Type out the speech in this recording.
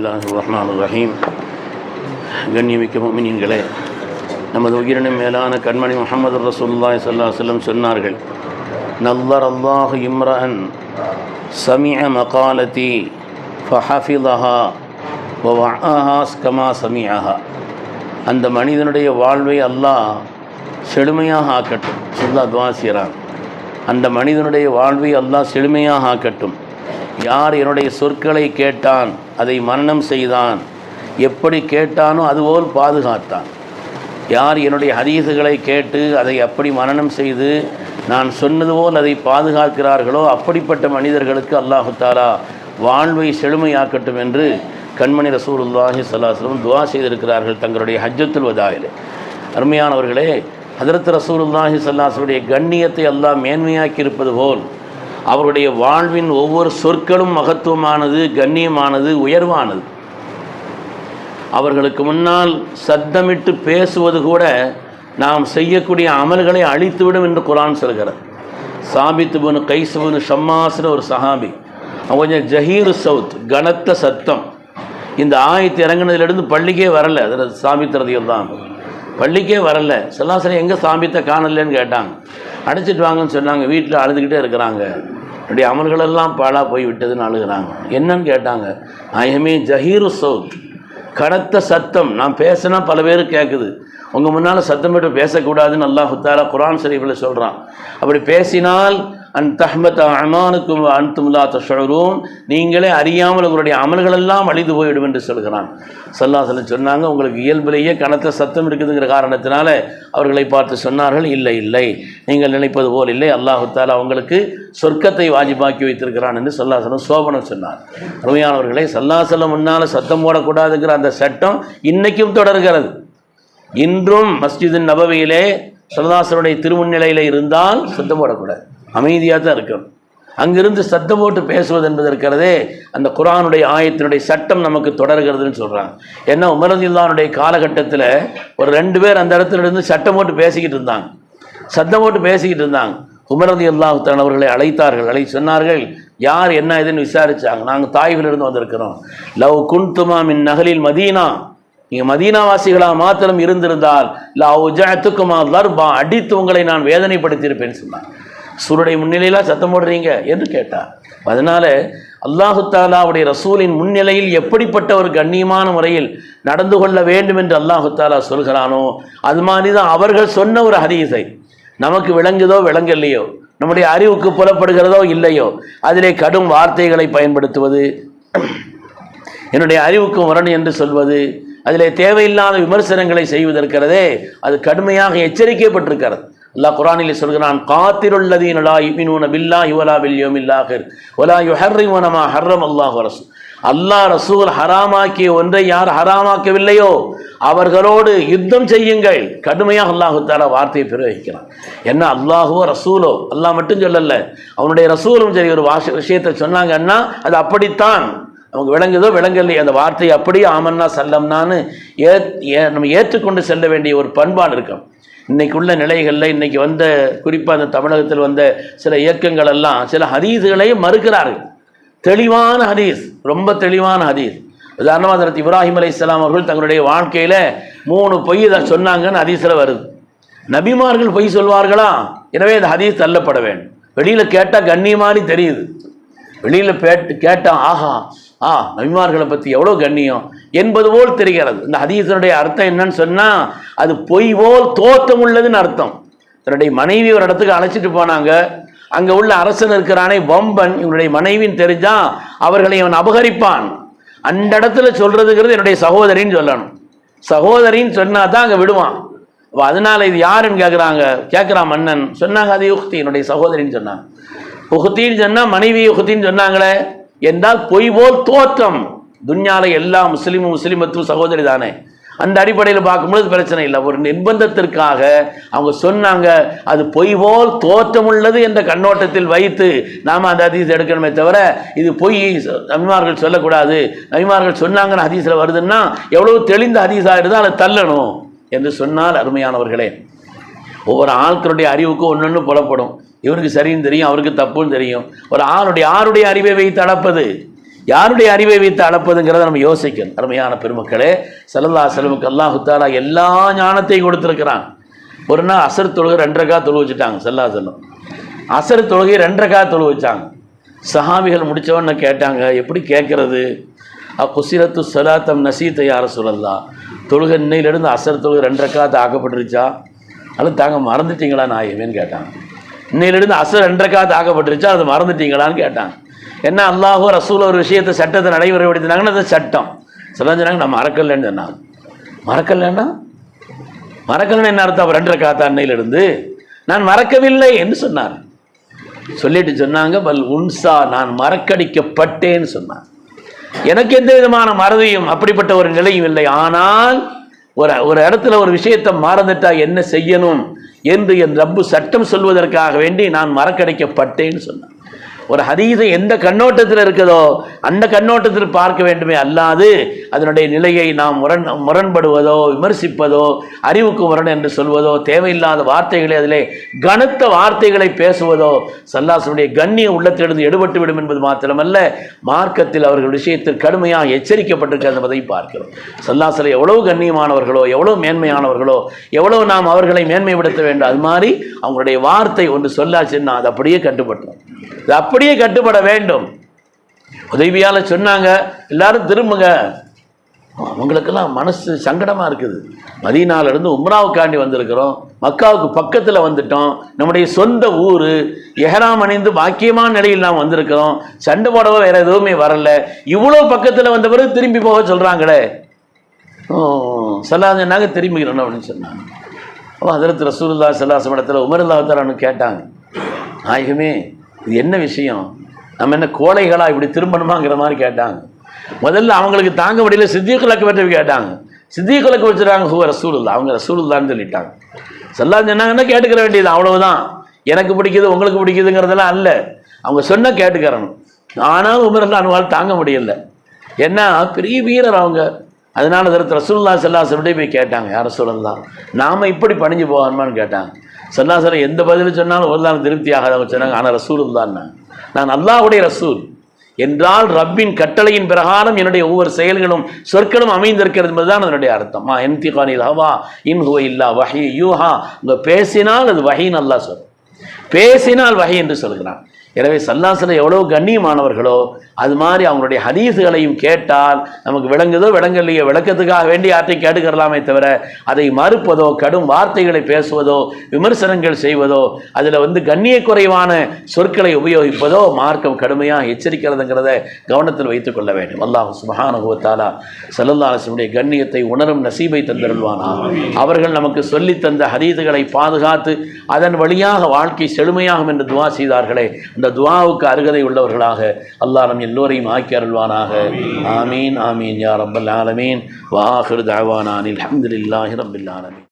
பிஸ்மில்லாஹ் ரஹ்மான் ரஹீம் கண்ணியமிக்க மோமினின்களே நமது உயிரினும் மேலான கண்மணி முகமது ரசூல்லாய் சல்லா செல்லம் சொன்னார்கள் நல்லர் அல்லாஹு இம்ரஹன் சமிய மகாலதி ஃபஹஃபிதஹா வவஅஹா கமா சமிஅஹா. அந்த மனிதனுடைய வாழ்வை அல்லாஹ் செழுமையாக ஆக்கட்டும். சுல்லா துவா அந்த மனிதனுடைய வாழ்வை அல்லாஹ் செழுமையாக ஆக்கட்டும். யார் என்னுடைய சொற்களை கேட்டான் அதை மரணம் செய்தான். எப்படி கேட்டானோ அதுபோல் பாதுகாத்தான். யார் என்னுடைய ஹதீஸுகளை கேட்டு அதை அப்படி மரணம் செய்து நான் சொன்னது போல் அதை பாதுகாக்கிறார்களோ அப்படிப்பட்ட மனிதர்களுக்கு அல்லாஹு தாலா வாழ்வை செழுமையாக்கட்டும் என்று கண்மணி ரசூலுல்லாஹி சல்லாஹ்லம் துவா செய்திருக்கிறார்கள் தங்களுடைய ஹஜ்ஜத்துல் வதாயில். அருமையானவர்களே ஹதரத் ரசூலுல்லாஹி சல்லாஹுடைய கண்ணியத்தை அல்லாஹ் மேன்மையாக்கி இருப்பது போல் அவருடைய வாழ்வின் ஒவ்வொரு சொற்களும் மகத்துவமானது கண்ணியமானது உயர்வானது. அவர்களுக்கு முன்னால் சத்தமிட்டு பேசுவது கூட நாம் செய்யக்கூடிய அமல்களை அழித்துவிடும் என்று குரான் சொல்கிறார் சாபித்து புனு கைசுபுனு ஷம்மாஸ்னு ஒரு சஹாபி. அவன் கொஞ்சம் ஜஹீர் சவுத் கனத்த சத்தம். இந்த ஆயத்து இறங்கினதுலேருந்து பள்ளிக்கே வரல அதில் சாபித்திரதிகள் தான் பள்ளிக்கே வரல. செல்லாசனம் எங்கே சாமித்த காணலன்னு கேட்டாங்க. அடைச்சிட்டு வாங்கன்னு சொன்னாங்க வீட்டில் அழுதுகிட்டே இருக்கிறாங்க. என்னுடைய அமல்களெல்லாம் பாழாக போய் விட்டதுன்னு அழுகிறாங்க. என்னன்னு கேட்டாங்க ஐஎம்ஏ ஜஹீரு சவுத் கடத்த சத்தம் நான் பேசினா பல பேர் கேட்குது உங்கள் முன்னால் சத்தம் போட்டு பேசக்கூடாதுன்னு அல்லாஹு குரான் ஷரீஃபில் சொல்கிறான் அப்படி பேசினால் அன் தஹ்மத் அமானுக்கும் அன்துமுல்லா தஷரும் நீங்களே அறியாமல் உங்களுடைய அமல்களெல்லாம் அழிந்து போய்விடும் என்று சொல்கிறான். சல்லாசலம் சொன்னாங்க உங்களுக்கு இயல்பிலேயே கனத்த சத்தம் இருக்குதுங்கிற காரணத்தினால அவர்களை பார்த்து சொன்னார்கள் இல்லை இல்லை. நீங்கள் நினைப்பது போல் இல்லை. அல்லாஹு தாலா சொர்க்கத்தை வாஜிபாக்கி வைத்திருக்கிறான் என்று சல்லாசலம் சோபனம் சொன்னார். அருமையானவர்களே சல்லாசலம் முன்னால் சத்தம் போடக்கூடாதுங்கிற அந்த சட்டம் இன்னைக்கும் தொடர்கிறது. இன்றும் மஸ்ஜிதின் நபவியிலே சல்லாசனுடைய திருமுன்னிலையில் இருந்தால் சத்தம் போடக்கூடாது. அமைதியாக தான் இருக்கணும். அங்கிருந்து சத்தம் போட்டு பேசுவது என்பது இருக்கிறதே அந்த குரானுடைய ஆயத்தினுடைய சட்டம் நமக்கு தொடர்கிறதுன்னு சொல்கிறாங்க ஏன்னா உமரதில்லானுடைய காலகட்டத்தில் ஒரு ரெண்டு பேர் அந்த இடத்துல இருந்து சட்டம் போட்டு பேசிக்கிட்டு இருந்தாங்க. சத்தம் போட்டு பேசிக்கிட்டு இருந்தாங்க. உமரதி அல்லாஹுத்தான் அவர்களை அழைத்தார்கள். அழை சொன்னார்கள் யார் என்ன இதுன்னு விசாரித்தாங்க நாங்கள் தாய்விலிருந்து வந்திருக்கிறோம். லவ் குன்துமா மின் நகலில் மதீனா. நீங்கள் மதீனாவாசிகளாக மாத்திரம் இருந்திருந்தால் லவ் ஜத்துக்குமா லர்பா அடித்து உங்களை நான் வேதனைப்படுத்தியிருப்பேன்னு சொன்னான் சூருடைய முன்னிலையில் சத்தம் போடுறீங்க? என்று கேட்டார் அதனால அல்லாஹு தாலாவுடைய ரசூலின் முன்னிலையில் எப்படிப்பட்ட ஒரு கண்ணியமான முறையில் நடந்து கொள்ள வேண்டும் என்று அல்லாஹு தாலா சொல்கிறானோ அது மாதிரி தான் அவர்கள் சொன்ன ஒரு ஹதீஸை. நமக்கு விளங்குதோ விளங்கலையோ நம்முடைய அறிவுக்கு புலப்படுகிறதோ இல்லையோ அதிலே கடும் வார்த்தைகளை பயன்படுத்துவது என்னுடைய அறிவுக்கு முரண் என்று சொல்வது அதிலே தேவையில்லாத விமர்சனங்களை செய்வதற்கிறதே அது கடுமையாக எச்சரிக்கப்பட்டிருக்கிறது. அல்லாஹ் குரானிலே சொல்கிறான் காத்திருள்ளதீன் லா யுமினூன பில்லாஹி வலா பில் யௌமில் ஆகிர் வலா யுஹர்ரிமுன மா ஹர்ரம் அல்லாஹ் ரசூல் அல்லாஹ் ரசூல் ஹராமாக்கிய ஒன்றை யார் ஹராமாக்கவில்லையோ அவர்களோடு யுத்தம் செய்யுங்கள். கடுமையாக அல்லாஹு தாலா வார்த்தையை பிரயோகிக்கிறான். என்ன அல்லாஹுவோ ரசூலோ? அல்லாஹ் மட்டும் சொல்லல. அவனுடைய ரசூலும் சரி ஒரு வாஷ விஷயத்தை சொன்னாங்கன்னா அது அப்படித்தான். அவங்க விளங்குதோ விளங்கலை அந்த வார்த்தையை அப்படியே ஆமன்னா சல்லம்னான்னு ஏ- நம்ம ஏற்றுக்கொண்டு செல்ல வேண்டிய ஒரு பண்பாடு இருக்கும். இன்றைக்குள்ள நிலைகளில் இன்றைக்கி வந்த குறிப்பாக அந்த தமிழகத்தில் வந்த சில இயக்கங்கள் எல்லாம் சில ஹதீஸுகளையும் மறுக்கிறார்கள். தெளிவான ஹதீஸ் ரொம்ப தெளிவான ஹதீஸ். உதாரணமாக அதற்கு இப்ராஹிம் இஸ்லாம் அவர்கள் தங்களுடைய வாழ்க்கையில் மூணு பொய் இதை சொன்னாங்கன்னு ஹதீஸில் வருது. நபிமார்கள் பொய் சொல்வார்களா? எனவே இந்த ஹதீஸ் தள்ளப்பட வேண்டும். வெளியில் கேட்டால் கண்ணியமானி தெரியுது. வெளியில் பேட்டு கேட்டால் ஆஹா ஆ நபிமார்களை பற்றி எவ்வளோ கண்ணியம்? என்பது போல் தெரிகிறது. இந்த ஹதீசனுடைய அர்த்தம் என்னன்னு சொன்னால் அது பொய் போல் தோற்றம் உள்ளதுன்னு அர்த்தம். தன்னுடைய மனைவி ஒரு இடத்துக்கு அழைச்சிட்டு போனாங்க. அங்கே உள்ள அரசன் இருக்கிறானே வம்பன். இவனுடைய மனைவின்னு தெரிஞ்சா அவர்களை அவன் அபகரிப்பான். அந்த இடத்துல சொல்றதுங்கிறது என்னுடைய சகோதரின்னு சொல்லணும். சகோதரின்னு சொன்னா தான் அங்கே விடுவான். அதனால இது யாருன்னு கேட்குறாங்க கேட்குறான் மன்னன். சொன்னாங்க அது யுக்தி என்னுடைய சகோதரின்னு சொன்னாங்க உகுத்தின்னு சொன்னால் மனைவி உகுத்தின்னு சொன்னாங்களே என்றால் பொய் போல் தோற்றம். துன்யால எல்லா முஸ்லீமும் முஸ்லீமத்தும் சகோதரி தானே? அந்த அடிப்படையில் பார்க்கும்பொழுது பிரச்சனை இல்லை. ஒரு நிர்பந்தத்திற்காக அவங்க சொன்னாங்க அது பொய் போல் தோற்றமுள்ளது என்ற கண்ணோட்டத்தில் வைத்து நாம் அந்த ஹதீஸ் எடுக்கணுமே தவிர இது பொய் நபிமார்கள் சொல்லக்கூடாது. நபிமார்கள் சொன்னாங்கன்னு ஹதீஸில் வருதுன்னா எவ்வளவு தெளிந்த ஹதீஸாக இருந்தால் அதை தள்ளணும் என்று சொன்னால் அருமையானவர்களே. ஒவ்வொரு ஆட்களுடைய அறிவுக்கு ஒன்று ஒன்று புலப்படும். இவருக்கு சரின்னு தெரியும் அவருக்கு தப்புன்னு தெரியும். ஒரு ஆளுடைய ஆருடைய அறிவை வைத்து அளப்பது. யாருடைய அறிவை வைத்து அளப்பதுங்கிறத நம்ம யோசிக்கணும். அருமையான பெருமக்களே செல்லல்லா செலவுக்கு அல்லாஹு தாலா எல்லா ஞானத்தையும் கொடுத்துருக்கிறான். ஒரு நாள் அசர் தொழுகை ரெண்டரைக்கா தொழு வச்சுட்டாங்க செல்லா செல்லும் அசர் தொழுகை ரெண்டரைக்கா தொழு வச்சாங்க. சஹாபிகள் முடித்தவன்னு கேட்டாங்க எப்படி கேட்குறது? குசிரத்து சலாத்தம் நசீத்தை யார சொல்லலாம் தொழுகை இன்னையிலிருந்து அசர் தொழுகை ரெண்டரைக்காத்து ஆக்கப்பட்டுருச்சா? அது தாங்க மறந்துட்டீங்களா நாயமேன்னு கேட்டாங்க. இன்னையிலிருந்து அசர் ரெண்டரைக்காத்து ஆக்கப்பட்டுருச்சா? அது மறந்துட்டீங்களான்னு கேட்டாங்க. என்ன அல்லாஹோ ரசூல் ஒரு விஷயத்தை சட்டத்தை நடைமுறைப்படுத்தினாங்கன்னா அது சட்டம். சில சொன்னாங்க நான் மறக்கலன்னு சொன்னாங்க. மறக்கலன்னா? மறக்கலன்னு என்ன அர்த்தம்? ரெண்டரை காத்த அன்னையிலிருந்து நான் மறக்கவில்லை என்று சொன்னார். சொல்லிட்டு சொன்னாங்க பல் உன்சா நான் மறக்கடிக்கப்பட்டேன்னு சொன்னான் எனக்கு எந்த விதமான மறதியும் அப்படிப்பட்ட ஒரு நிலையும் இல்லை. ஆனால் ஒரு ஒரு இடத்துல ஒரு விஷயத்தை மறந்துட்டா என்ன செய்யணும்? என்று என் ரப்பு சட்டம் சொல்வதற்காக வேண்டி நான் மறக்கடிக்கப்பட்டேன்னு சொன்னான் ஒரு ஹதீஸை எந்த கண்ணோட்டத்தில் இருக்குதோ அந்த கண்ணோட்டத்தில் பார்க்க வேண்டுமே அல்லாது அதனுடைய நிலையை நாம் முரண் முரண்படுவதோ விமர்சிப்பதோ அறிவுக்கு முரண் என்று சொல்வதோ தேவையில்லாத வார்த்தைகளை அதிலே கனத்த வார்த்தைகளை பேசுவதோ சல்லாசனுடைய கண்ணிய உள்ளத்திலிருந்து எடுபட்டு விடும் என்பது மாத்திரமல்ல மார்க்கத்தில் அவர்கள் விஷயத்தில் கடுமையாக எச்சரிக்கப்பட்டிருக்கிறது என்பதை பார்க்கிறோம். சல்லாசலை எவ்வளவு கண்ணியமானவர்களோ எவ்வளவு மேன்மையானவர்களோ எவ்வளவு நாம் அவர்களை மேன்மைப்படுத்த வேண்டும் அது மாதிரி அவங்களுடைய வார்த்தை ஒன்று சொல்லாச்சுன்னா அது அப்படியே கட்டுப்பட்டோம் அப்படி அப்படியே கட்டுப்பட வேண்டும். உதவியால் சொன்னாங்க எல்லாரும் திரும்புங்க. அவங்களுக்கெல்லாம் மனசு சங்கடமாக இருக்குது. மதீனாவிலிருந்து உம்ராவுக்காண்டி வந்திருக்கிறோம். மக்காவுக்கு பக்கத்தில் வந்துட்டோம். நம்முடைய சொந்த ஊர் எஹராம் அணிந்து பாக்கியமான நிலையில் நாம் வந்திருக்கிறோம். சண்டை போடவோ வேறு எதுவுமே வரல. இவ்வளோ பக்கத்தில் வந்த பிறகு திரும்பி போக சொல்கிறாங்களே சொல்லாதனாங்க திரும்பிக்கிறோம் அப்படின்னு சொன்னாங்க. அப்போ அதிரத்து ரசூல்லா சல்லாசம் இடத்துல உமருல்லாத்தாரன்னு கேட்டாங்க. நாயகமே இது என்ன விஷயம்? நம்ம என்ன கோழைகளா இப்படி திரும்பணுமாங்கிற மாதிரி கேட்டாங்க. முதல்ல அவங்களுக்கு தாங்க முடியல சித்தியக்குலக்கு பற்றி கேட்டாங்க. சித்தியக்குலக்கு வச்சுருக்காங்க ஹூ ரசூலுல்லா அவங்க ரசூலுல்லான்னு சொல்லிட்டாங்க. சொல்லாம் சொன்னாங்கன்னா கேட்டுக்கிற வேண்டியது? அவ்வளவுதான். எனக்கு பிடிக்குது உங்களுக்கு பிடிக்குதுங்கிறதெல்லாம் அல்ல. அவங்க சொன்ன கேட்டுக்கிறணும். ஆனால் உமரெல்லாம் அனுவால் தாங்க முடியல. ஏன்னா பெரிய வீரர் அவங்க. அதனால அதற்கு ரசூல்லா செல்லாசனுடைய போய் கேட்டாங்க யார சொல்லலாம் நாம் இப்படி பணிஞ்சு போகணுமான்னு கேட்டாங்க. சல்லாசலம் எந்த பதில் சொன்னாலும் ஒரு நாள் திருப்தி ஆகாதவங்க சொன்னாங்க ஆனால் ரசூல் தான் நான் அல்லாவுடைய ரசூல். என்றால் ரப்பின் கட்டளையின் பிரகாரம் என்னுடைய ஒவ்வொரு செயல்களும் சொற்களும் அமைந்திருக்கிறது என்பதுதான் அதனுடைய அர்த்தம். மா எம்திகானில் ஹவா இன் இல்லா வஹி யூஹா. உங்கள் பேசினால் அது வஹின்னு அல்லா சொல் பேசினால் வகை என்று சொல்கிறான். எனவே சல்லாசில் எவ்வளோ கண்ணியமானவர்களோ அது மாதிரி அவங்களுடைய ஹதீஸுகளையும் கேட்டால் நமக்கு விளங்குதோ விளங்கலையோ விளக்கத்துக்காக வேண்டி யார்ட்டையும் கேட்டுக்கிறலாமே தவிர அதை மறுப்பதோ கடும் வார்த்தைகளை பேசுவதோ விமர்சனங்கள் செய்வதோ அதில் வந்து கண்ணிய குறைவான சொற்களை உபயோகிப்பதோ மார்க்கம் கடுமையாக எச்சரிக்கிறதுங்கிறத கவனத்தில் வைத்துக் கொள்ள வேண்டும். அல்லாஹ் சுபஹானுபவத்தாலா சல்லல்லாசனுடைய கண்ணியத்தை உணரும் நசீபை தந்திருவானா அவர்கள் நமக்கு சொல்லி தந்த ஹதீதுகளை பாதுகாத்து அதன் வழியாக வாழ்க்கை செழுமையாகும் என்று துவா செய்தார்களே. அந்த துவாவுக்கு அருகதை உள்ளவர்களாக அல்லாஹ் நம் எல்லோரையும் ஆக்கி அருள்வானாக. ஆமீன். ஆமீன் யா ரப்பல் ஆலமீன். வாஹிர் தாவானானில் அஹமதுல்லாஹி ரப்பில் ஆலமீன்.